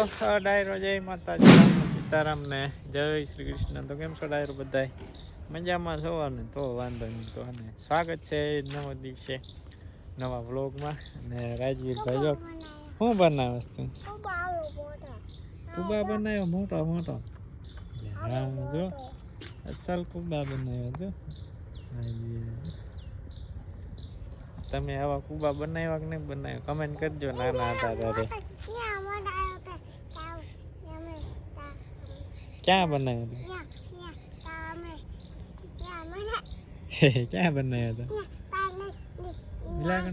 ડાયરો જય માતાજી સીતારામને જય શ્રી કૃષ્ણ. તો કેમ છો ડાયરો બધાય? મજામાં છો અને તો વાંધો નહીં, તો અને સ્વાગત છે નવો દિવસે, નવા વ્લોગમાં. અને રાજવીરભાઈ જો શું બનાવે તું? કુબા બનાવ્યો મોટો મોટો. હા, જો, અસલ કુબા બનાવ્યો જો. તમે આવા કુબા બનાવ્યા કે નહીં બનાવ્યો? કમેન્ટ કરજો નાના હતા ત્યારે ક્યાં બનાવ્યો હતો ક્યાં બનાવ્યો હતો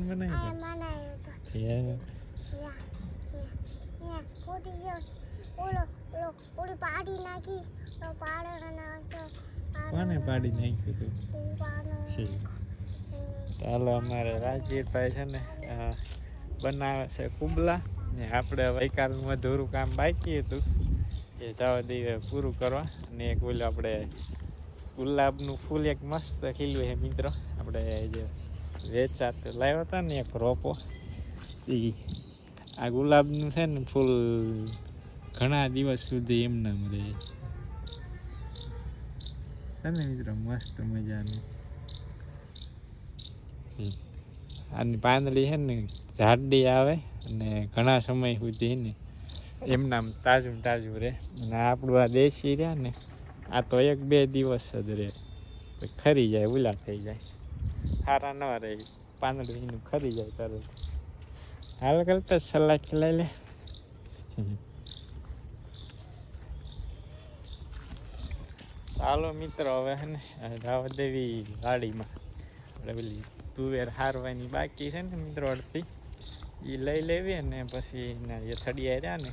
બનાવ્યો હતો પાડી કોને નાખ્યું તું ચાલો અમારે રાજવીરભાઈ છે ને બનાવે છે કુબલા ને આપણે વૈકાલનું અધૂરું કામ બાકી હતું એ જવા દઈએ પૂરું કરવા. અને એક ઓલું આપણે ગુલાબનું ફૂલ એક મસ્ત ખીલ્યું છે મિત્રો. આપણે જે વેચાત લાવ્યા હતા ને એક રોપો. એ આ ગુલાબનું છે ને ફૂલ ઘણા દિવસ સુધી એમના રહે. છે ને મિત્રો મસ્ત મજાનું. આની પાંદડી છે ને જાડી આવે અને ઘણા સમય સુધી ને એમનામ તાજું તાજું રહે. અને આપણું આ દેશી રહ્યા ને, આ તો એક બે દિવસ જ રહે. ખરી જાય ઉલા થઈ જાય. સારા ન રહે, પાંદડું ખરી જાય તરત. હાલ કરતા સલાહ ખીલાઈ લે. ચાલો મિત્રો, હવે હે ને જવા દેવી વાડીમાં. આપણે પેલી તુવેર હારવાની બાકી છે ને મિત્રો, અડધી. એ લઈ લેવી અને પછી એના જે થડિયા રહ્યા ને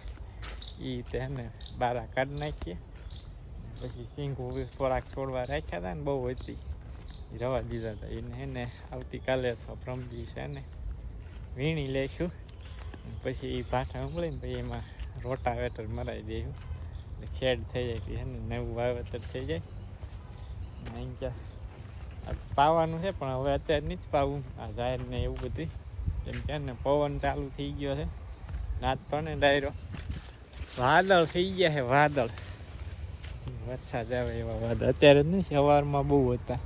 એ તે હે બારા કાઢી નાખીએ. પછી સિંગ થોડાક છોડવા રાખ્યા હતા ને બહુ હતી. રવા દીધા હતા એને એને ને આવતીકાલે અથવા પ્રમ દિવસે ને વીણી લઈશું પછી એ ભાઠા ઉમળીને પછી એમાં રોટાવેટર મરાવી દઈશું એટલે ખેડ થઈ જાય છે ને, નવું વાવેતર થઈ જાય. અહીં ક્યાં પાવાનું છે પણ હવે અત્યારે નથી પાવું. આ જાહેર ને એવું બધું કેમ કે ને પવન ચાલુ થઈ ગયો છે રાત ને ડાયરો વાદળ થઈ ગયા છે વાદળ વરસાદ આવે એવા વાદળ અત્યારે જ નહીં સવારમાં બહુ હતા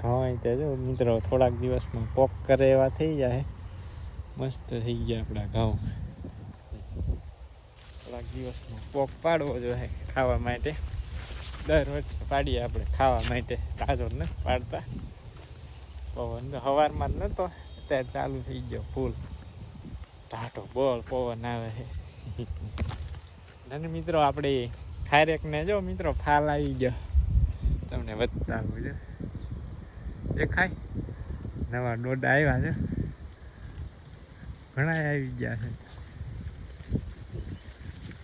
ઘઉં તે જો મિત્રો થોડાક દિવસમાં પોક કરે એવા થઈ જાય મસ્ત થઈ ગયા આપણા ઘઉં થોડાક દિવસમાં પોક પાડવો જોઈએ ખાવા માટે દર વર્ષે પાડીએ આપણે ખાવા માટે તાજો ને પાડતા પવન. સવારમાં જ નહોતો અત્યારે ચાલુ થઈ ગયો ફૂલ ટાટો બોલ પવન આવે. છે અને મિત્રો આપણે ખારેકને જો મિત્રો ફાલ આવી ગયો. તમને વધતા છે દેખાય? નવા ડોડા આવ્યા છે. ઘણા આવી ગયા છે.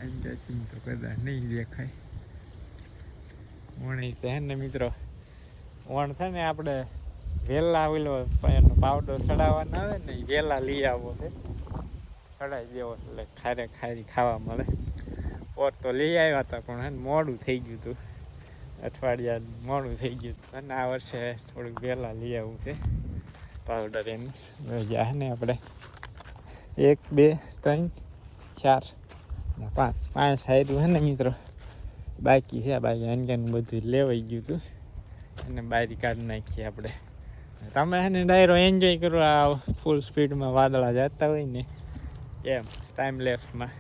અંદાજીન તો કદાચ નહીં દેખાય. વણી હે ને મિત્રો. વણ છે ને આપણે વેલા ઓલો એનો પાવડર ચડાવવાનો આવે ને વેલા લઈ આવવો છે. ચડાવી દેવો એટલે ખારે ખારી ખાવા મળે. ઓર તો લઈ આવ્યા હતા, પણ હે મોડું થઈ ગયું હતું અઠવાડિયા મોડું થઈ ગયું હતું અને આ વર્ષે થોડુંક વહેલા લઈ આવવું છે. પાવડર એને. ગયા ને આપણે. એક, બે, ત્રણ, ચાર પાંચ. પાંચ સાઈડું હે ને મિત્રો. બાકી છે બાકી. અનકાનું બધું લેવાઈ ગયું હતું અને બારી કાઢી નાખીએ આપણે. તમે એને ડાયરો એન્જોય કરો આ ફૂલ સ્પીડમાં વાદળા જતા હોય ને, એમ ટાઈમ લેફ્ટમાં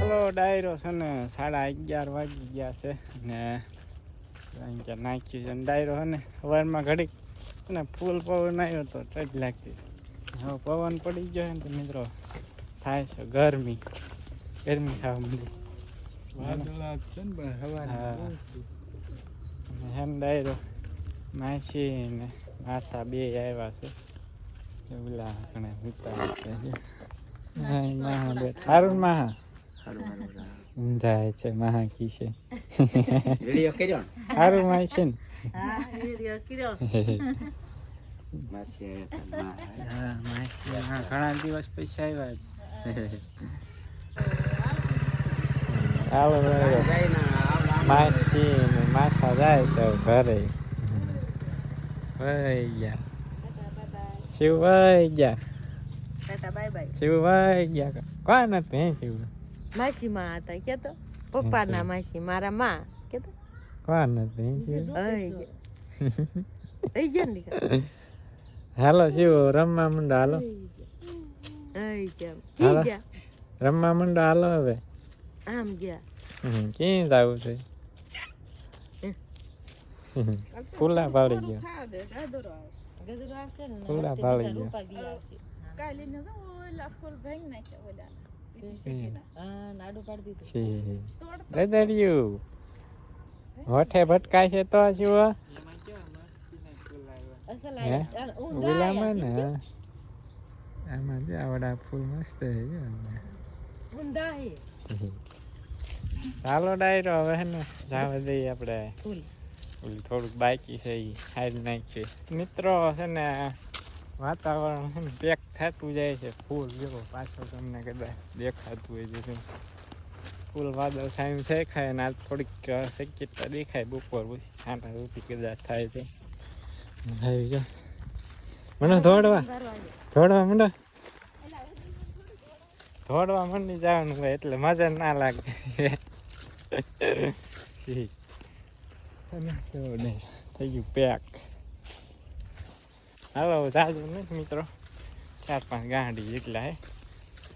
હલો, ડાયરો છે ને સાડા અગિયાર વાગી ગયા છે ને નાખ્યું છે ડાયરો છે ને, સવારમાં ઘડીક ને ફૂલ પવન આવ્યો તો ટચ લાગતી. હવે પવન પડી ગયો ને તો મિત્રો થાય છે ગરમી. ગરમી થવા માંડી. હેમ ડાયરો માસી ને માસા બે આવ્યા છે. ઓલા ઘણા ઉતાર છે. હા ઈ માહા? બે થારું માહા ઊંધાય છે મહા કી છે. વીડિયો કર્યો? સારું માય છે ને? હા વીડિયો કર્યો. માસી ઘણા દિવસ પછી આવ્યા છે ચાલો બરાબર જાય ને આવડા માસી ને માસા જાય છે ઘરે. વહી ગયા. શિવ વહી ગયા. શિવ વહી ગયા. કોણ હતું હે શિવ? માસી માં હતા કેતો પપ્પાના માસી મારા માં કેતો કોણ હતું ને. હાલો શિવ રમવા માંડો હાલો. કી રમવા માંડો હાલો હવે. આમ ગયા. ક્યાં જવું છે? ફૂલા પાડી ગયો. ફૂલા બધા ગયા. રૂપા બી આવશે. હા નાડું પાડી દીધું. છે હોઠે તો શું ગુલામાં ને આમાં આવડા ફૂલ મસ્ત છે. ઊંધા ચાલો ડાયરો હવે હે ને જાવા દઈએ આપણે. થોડુંક બાકી છે એ હારી નાખીએ. મિત્રો છે ને વાતાવરણ છે ને પેક થતું જાય છે ફૂલ. જો પાછળ તમને કદાચ દેખાતું હોય છે ફૂલ વાદળ સાઈમ દેખાય ને આજ થોડીક શક્યતા દેખાય બપોર પછી. છાંટા રૂપી કદાચ થાય છે આવી મને દોડવા દોડવા મંડો. દોડવા મંડી જવાનું હોય એટલે મજા ના લાગે. થઈ ગયું પેક હાલો જાજુ નથી મિત્રો. ચાર પાંચ ગાંડી એટલા હે.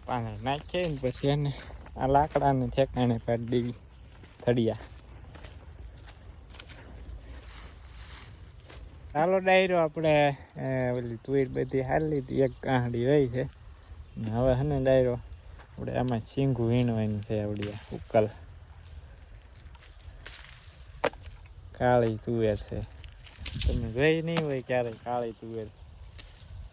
પાંદડા નાખીએ ને પછી એને આ લાકડાને ઠેકાણે પાડી દેવી થડિયા. ચાલો ડાયરો આપણે ઓલી તુર બધી હાલી હતી એક ગાંડી રહી છે. હવે હને ડાયરો આપણે આમાં શીંગું વીણવાની છે આવડી ઉકલ. કાળી તુવેર છે. તમે જોઈ નહીં હોય ક્યારેય કાળી તુવેર.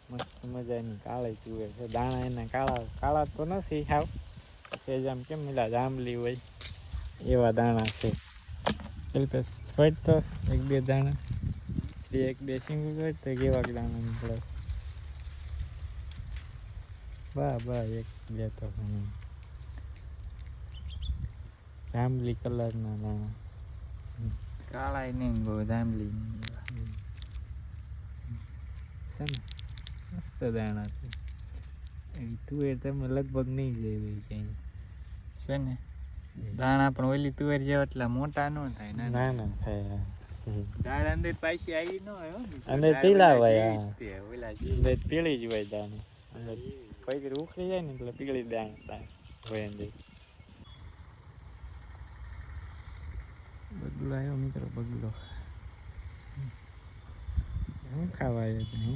મસ્ત મજાની કાળી તુવેર છે. દાણા એના કાળા કાળા તો નથી હાવ. સેજ આમ કેમ મિલા જાંબલી હોય. એવા દાણા છે. એટલે ફટ તો એક બે દાણા. એક બે સિંગું હોય તો કેવા દાણા નીકળે. બા બા એક બે તો. જાંબલી કલરના દાણા કાળાય નહીં બહુ જાંબલી છે ને? મસ્ત દાણા છે. તુવેર તમે લગભગ નહીં હોય ક્યાંય છે ને? દાણા પણ ઓલી તુવેર જેવા એટલા મોટા ન થાય ને ના થાય. અંદર પાછી આવી ન હોય. અંદર દાળ હોય, જેવી જેવી. અંદર પીળી જ હોય દાણા. અંદર પૈકી ઉખડી જાય ને એટલે દાણા હોય અંદર બગલો આવ્યો મિત્રો બગલો શું ખાવા આવ્યો હે?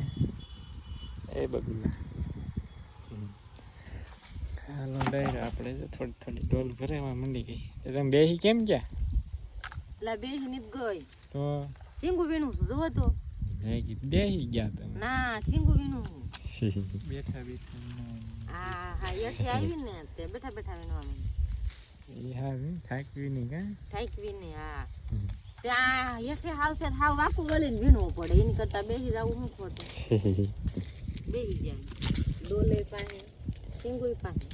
એ બગલા. હાલો ડાયરો આપણે જો થોડી થોડી ડોલ ભરાવા મંડી ગઈ તો તમે બેસી કેમ ગયા એટલે બે નીત ગઈ તો સિંગુ વીણું જોવો તો મેં કીધું બેસી ગયા તમે ના સિંગુ વીણું. બેઠા બેઠા હા હા એથી આવી ને તે બેઠા બેઠા વીણવાનું એ હારું થાકવી નહીં કા ઠાકવી ને હા હમ. ત્યાં હેઠે હાવશે તો હાવ વાકું વળીને વીણવું પડે એની કરતા બેસી જવું હું ખોટું બેસી જાય ડોલે પાસે સિંગુ પાસે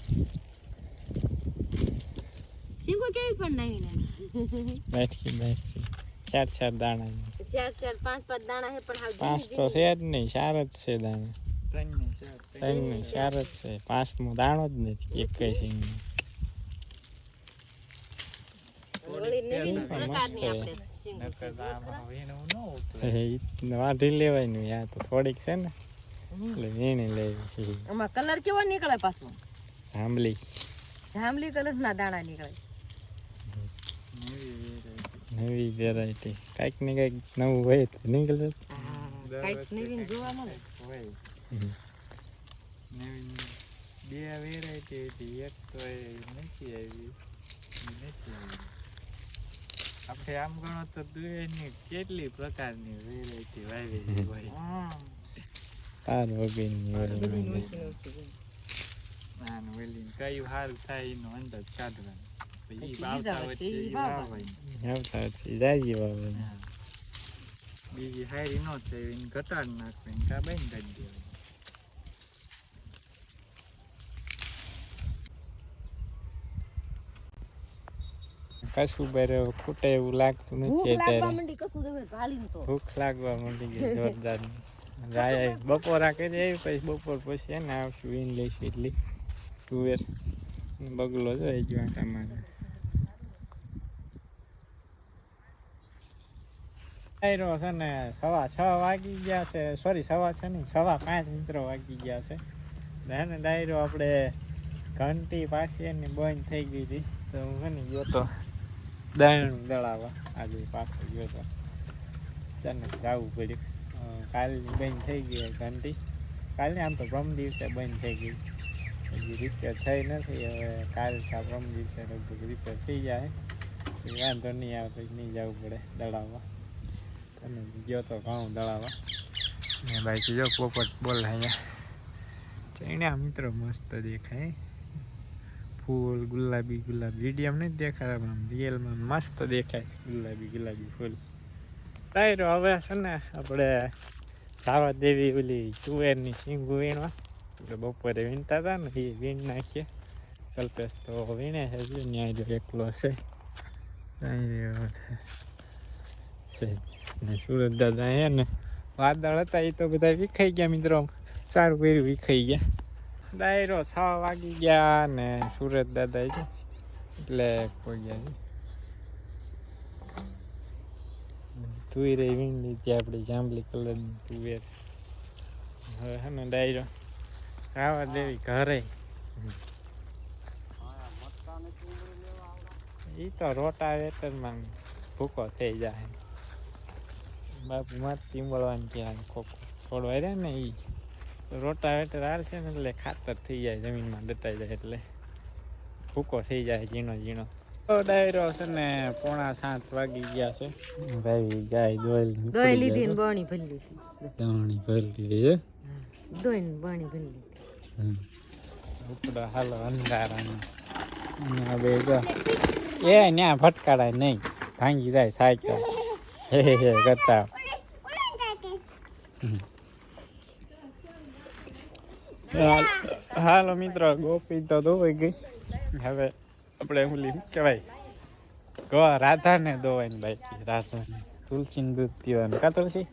સિંગુ કેવી પણ નાની નાની બેઠી બેઠી ચાર ચાર દાણા ચાર ચાર પાંચ પાંચ દાણા હે પણ હાવ પાંચ ઝીણી તો ઝીણી. છે જ નહીં ચાર જ છે દાણા ત્રણ ને ચાર જ છે. પાંચમો દાણો જ નથી એક સિંગ. વાઢી લેવાયનું યા તો થોડીક છે ને. એટલે વીણી લેવી આમાં કલર કેવો નીકળે પાછો? આંબલી જાંબલી કલર ના દાણા નીકળે. નવી વેરાયટી કાંઈક ને કાંઈક નવું હોય તો નીકળે. કાંઈક નવીન જોવા મળે. હોય. હમ. નવી બે વેરાયટી હતી એક તો એ નથી આવી નથી આવી આપણે આમ ગણો તો દુએની કેટલી પ્રકારની વેરાયટી વાવી હોય તાર વગરની હોય એમાં. નાનું વેલી થાય એનો અંદાજ કાઢવાનો બીજી હારી નો થાય એને ઘટાડ નાખવાની કા બંધ કરી દેવાની કશું બરે ખૂટે એવું લાગતું નથી લાગવા અત્યારે. ભૂખ લાગવા માંડી ગઈ જોરદાર જાય બપોરા કરી આવી પછી બપોર પછી એને આવશું વીન લઈશું એટલી તુવેર બગલો જોઈ ગયો તમારે ડાયરો છે ને સવા છ વાગી ગયા છે. સોરી સવા છે નહીં સવા પાંચ મિત્રો વાગી ગયા છે. ને ડાયરો આપણે ઘંટી પાછી એની બંધ થઈ ગઈ હતી. તો હું ગયો તો દળનું દળાવવા. આજે પાછો ગયો તો. અચાનક જવું પડ્યું. કાલની બંધ થઈ ગઈ ઘંટી. કાલની આમ તો પ્રમ દિવસે બંધ થઈ ગઈ. હજી રિપેર થઈ નથી. હવે કાલ કા પ્રમ દિવસે લગભગ રિપેર થઈ જાય. વાંધો નહીં આવે તો નહીં જવું પડે દળાવવા. અને ગયો તો ઘઉં દળાવવા. ને ભાઈ જો પોપટ બોલ અહીંયા. ચણ્યા મિત્રો મસ્ત દેખાય. ફૂલ ગુલાબી ગુલાબી. વિડીયમ નહીં દેખાય આમ રિયલમાં મસ્ત દેખાય છે ગુલાબી ગુલાબી ફૂલ. ટાયરો હવે છે ને આપણે ધાવા દેવી ઓલી તુવેરની સિંગુ વીણવા. એટલે બપોરે વીણતા હતા ને એ વીણ નાખીએ. કલ્પેશ તો વીણે છે જો ન્યાય જો એકલો છે. ને સુરત દાદા હે ને વાદળ હતા એ તો બધા વિખાઈ ગયા મિત્રો. સારું કર્યું વિખાઈ ગયા. ડાયરો છ વાગી ગયા ને સુરત દાદા છે એટલે કોઈ ગયા છે તુવેર વીણ લીધી આપણી જાંબલી કલરની તુવેર હવે હે ને ડાયરો ખાવા દેવી ઘરે એ તો રોટા વેતરમાં ભૂકો થઈ જાય બાપુ મારે સીંબળવાની ક્યાં ખોખો છોડવા રહ્યા ને એ રોટા હાર છે ને એટલે ખાતર થઈ જાય જમીનમાં દટાઈ જાય એટલે ભૂકો થઈ જાય ઝીણો ઝીણો તો ડાયરો છે ને પોણા સાત વાગી ગયા છે ભાઈ ગાય દોઈ દોઈ લીધી ને બોણી ભરી લીધી બોણી ભરી લીધી દોઈ ને બોણી ભરી લીધી ઉપડો હાલો અંધારામાં ને હવે જો એ ન્યા ફટકાડાય નહીં ભાંગી જાય સાયકલ હે હે હે કરતા હાલ- હાલો મિત્રો ગોપી તો ધોવાઈ ગઈ. હવે આપણે ઓલી શું કહેવાય? ગો રાધાને ધોવાય બાકી રાધાને. તુલસીનું દૂધ પીવાનું. કા તુલસી?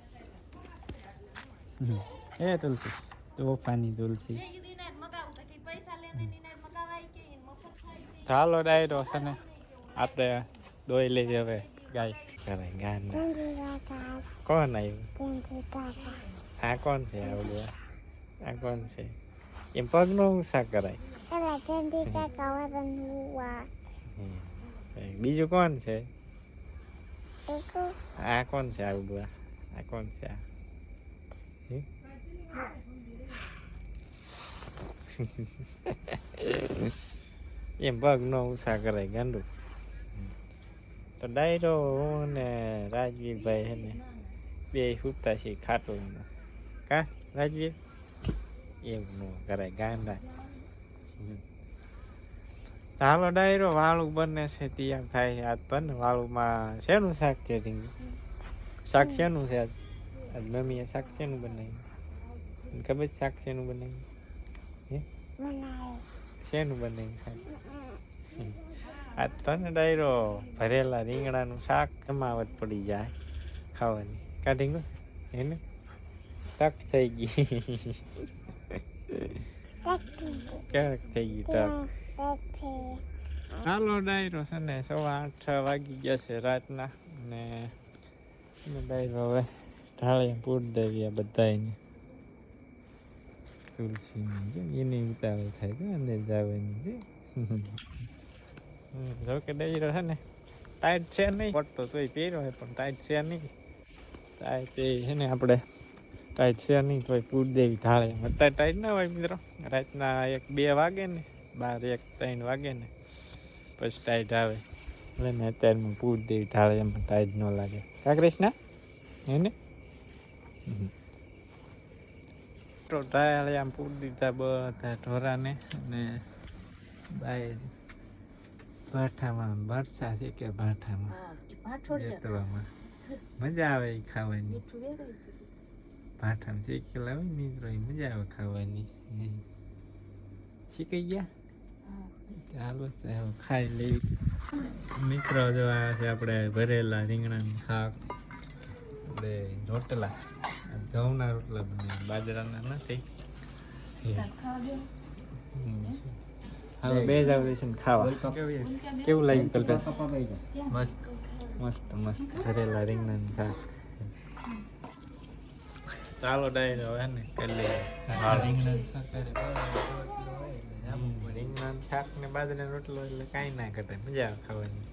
હમ. એ તુલસી તોફાની તુલસી. ચાલો ડાયરો છે ને આપણે દોઈ લઈએ હવે ગાય. કરે ગાય કોણ આવ્યું? હા કોણ છે આવડું? આ કોણ છે? પગનો ઉષા કરાય. બીજું કોણ છે? આ કોણ છે આવડું આ? આ કોણ છે આ? એમ પગ ઉષા કરાય ગાંડું? તો ડાયરો હું ને રાજવીરભાઈ હે ને બે સૂતા છીએ ખાટલામાં કા રાજવીર? એવું ન કરાય, ગાંડા. ચાલો ડાયરો, વાળું બને છે ત્યાં થાય. આજ ને વાળુંમાં શેનું શાક છે શાક શેનું છે? આજ મમ્મીએ શાક શેનું બનાવ્યું? તને ખબર શાક શેનું બનાવ્યું? શેનું બનાવ્યું શાક? આજ તો ને ડાયરો, ભરેલા રીંગણાનું શાક જમાવટ પડી જાય ખાવાની. કાઢી ગયું એને શાક થઈ ગઈ. ક્યારેક થઈ ગઈ ટક હાલો, ડાયરો છે ને, સવા આઠ વાગી ગયા છે રાતના ને ડાયરો હવે ઢાળે પૂર દેવી બધાને તુલસીની છે એની ઉતાવળ થાય છે અંદર જવાની છે જો કે ડાયરો છે ને, ટાઈટ છે નહીં. પડતો તોય પહેર્યો હોય, પણ ટાઈટ છે નહીં. ટાઈટ એ છે ને આપણે ટાઈટ છે નહીં કોઈ પૂર દેવી ઢાળે. અત્યારે ટાઈટ ના હોય મિત્રો. રાતના એક બે વાગે ને બાર એક ત્રણ વાગે ને પછી ટાઈટ આવે. એટલે ને અત્યારમાં પૂર દેવી ઢાળે એમાં ટાઈટ ન લાગે. કા કૃષ્ણ? ને? તો ઢાળે આમ પૂર દીધા બધા ઢોરાને અને બાય ભાઠામાં ભરસા છે કે ભાઠામાં? મજા આવે એ ખાવાની. ભાઠામાં શીખેલા હોય ને મિત્રો એ મજા આવે ખાવાની. શીખાઈ ગયા? ચાલો ખાઈ લેવી મિત્રો જો આ છે આપણે ભરેલા રીંગણાનું શાક. આપણે રોટલા. ઘઉંના રોટલા બને બાજરાના નથી. હવે બે જ આવે છે ને ખાવા. કેવું લાગ્યું કલ્પેશ? મસ્ત. મસ્ત મસ્ત. ભરેલા રીંગણાનું શાક. ચાલો ડાયરો હવે ને લઈએ. રીંગણા શાક ને બાજરાનો રોટલો એટલે કાંઈ ના ઘટે. મજા આવે ખાવાની.